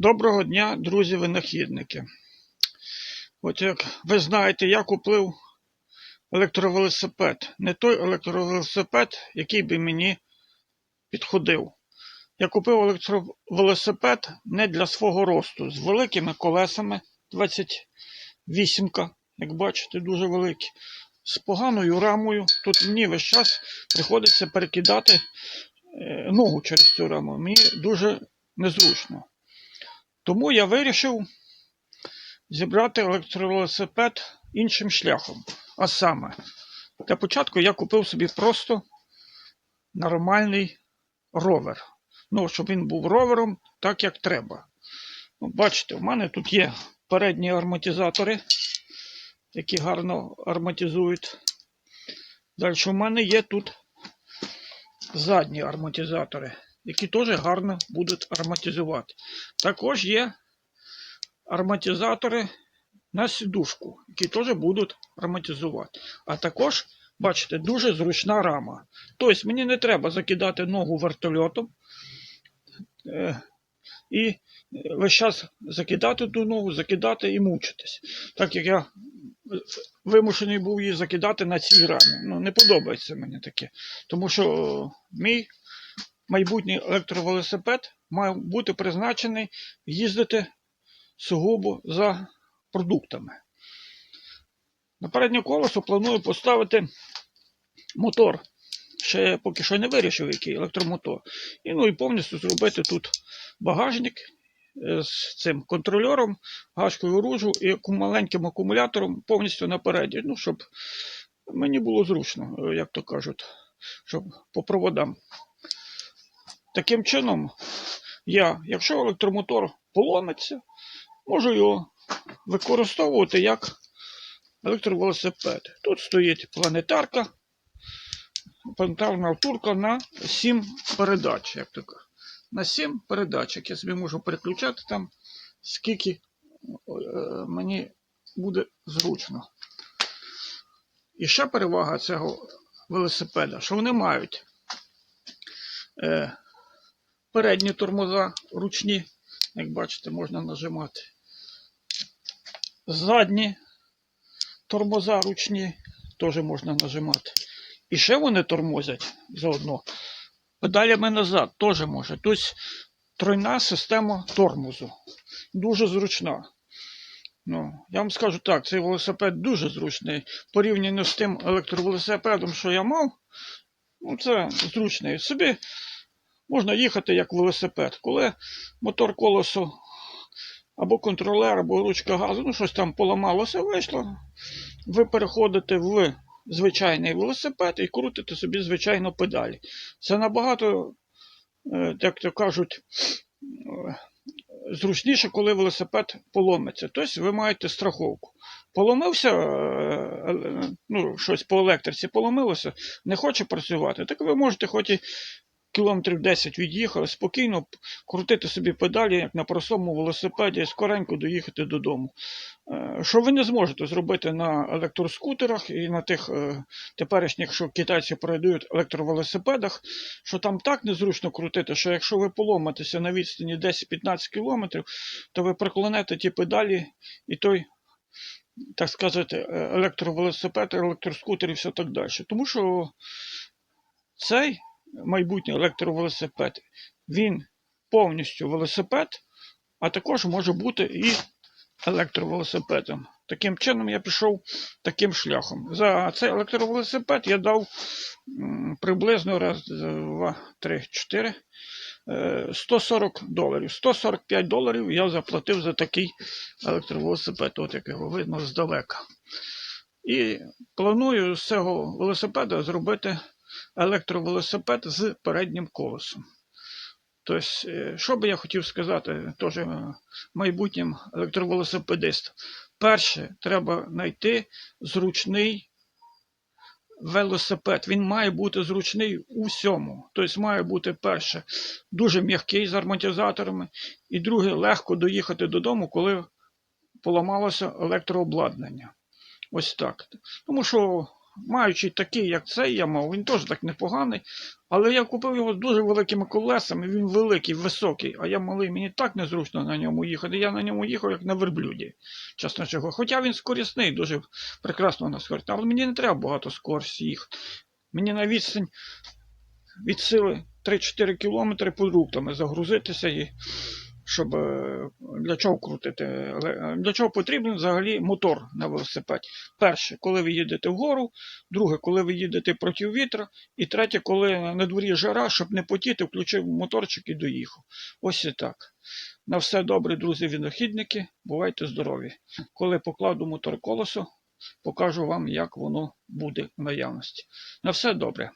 Доброго дня, друзі-винахідники. От як ви знаєте, я купив електровелосипед. Не той електровелосипед, який би мені підходив. Я купив електровелосипед не для свого росту, з великими колесами 28, як бачите, дуже великі, з поганою рамою. Тут мені весь час приходиться перекидати е, ногу через цю раму. Мені дуже незручно. Тому я вирішив зібрати електровелосипед іншим шляхом. А саме, для початку я купив собі просто нормальний ровер. Ну, щоб він був ровером так, як треба. Ну, Бачите, в мене тут є передні ароматизатори, які гарно ароматизують. Далі в мене є тут задні ароматизатори, які теж гарно будуть ароматизувати. Також є ароматизатори на сідушку, які теж будуть ароматизувати. А також, бачите, дуже зручна рама. Тобто мені не треба закидати ногу вертольотом е, і весь час закидати ту ногу, закидати і мучитись. Так як я вимушений був її закидати на цій рамі. Ну, не подобається мені таке. Тому що мій майбутній електровелосипед має бути призначений їздити сугубо за продуктами. На переднє колесо планую поставити мотор. Ще поки що не вирішив, який електромотор. І ну і повністю зробити тут багажник е, з цим контрольором, гашкою ружу і маленьким акумулятором повністю напереді. Ну, щоб мені було зручно, е, як то кажуть, щоб по проводам. Таким чином, я, якщо електромотор поломиться, можу його використовувати як електровелосипед. Тут стоїть планетарка, планетарна втулка на 7 передач, як кажуть. На 7 передач, як я собі можу переключати там, скільки е, мені буде зручно. І ще перевага цього велосипеда, що вони мають е, передні тормоза ручні, як бачите, можна нажимати. Задні тормоза ручні теж можна нажимати. І ще вони тормозять заодно. Педалями назад теж може. Тобто тройна система тормозу. Дуже зручна. Ну, я вам скажу так, цей велосипед дуже зручний. Порівняно з тим електровелосипедом, що я мав, ну це зручний. Собі можна їхати як велосипед. Коли мотор колесо або контролер, або ручка газу, ну щось там поламалося, вийшло. Ви переходите в звичайний велосипед і крутите собі звичайно педалі. Це набагато, е, як то кажуть, е, зручніше, коли велосипед поломиться. Тобто ви маєте страховку. Поломився, е, ну, щось по електриці поломилося, не хоче працювати, так ви можете хоч і кілометрів 10 від'їхали, спокійно крутити собі педалі, як на простому велосипеді, скоренько доїхати додому. Е, Що ви не зможете зробити на електроскутерах і на тих е, теперішніх, що китайці продають електровелосипедах, що там так незручно крутити, що якщо ви поломитеся на відстані 10-15 кілометрів, то ви прикладете ті педалі і той. Так сказати, е, електровелосипед, електроскутер і все так далі. Тому що цей майбутній електровелосипед, він повністю велосипед, а також може бути і електровелосипедом. Таким чином я пішов таким шляхом. За цей електровелосипед я дав приблизно раз, два, три, чотири. е, 140 доларів. 145 доларів я заплатив за такий електровелосипед, от як його видно здалека. І планую з цього велосипеда зробити електровелосипед з переднім колесом. Тобто, що би я хотів сказати теж е, майбутнім електровелосипедистам. Перше, треба знайти зручний велосипед. Він має бути зручний у всьому. Тобто має бути перше, дуже м'який з ароматизаторами, і друге, легко доїхати додому, коли поламалося електрообладнання. Ось так. Тому що маючи такий, як цей, я мав, він теж так непоганий. Але я купив його з дуже великими колесами, він великий, високий, а я малий, мені так незручно на ньому їхати. Я на ньому їхав, як на верблюді, чесно чого. Хоча він скорісний, дуже прекрасно на скорість. Але мені не треба багато скорості їхати. Мені на відстань від сили 3-4 кілометри продуктами загрузитися і щоб е, для чого крутити? Е, Для чого потрібен взагалі мотор на велосипеді? Перше, коли ви їдете вгору, друге, коли ви їдете проти вітра, і третє, коли на дворі жара, щоб не потіти, включив моторчик і доїхав. Ось і так. На все добре, друзі, винахідники, бувайте здорові. Коли покладу мотор колесо, покажу вам, як воно буде в наявності. На все добре.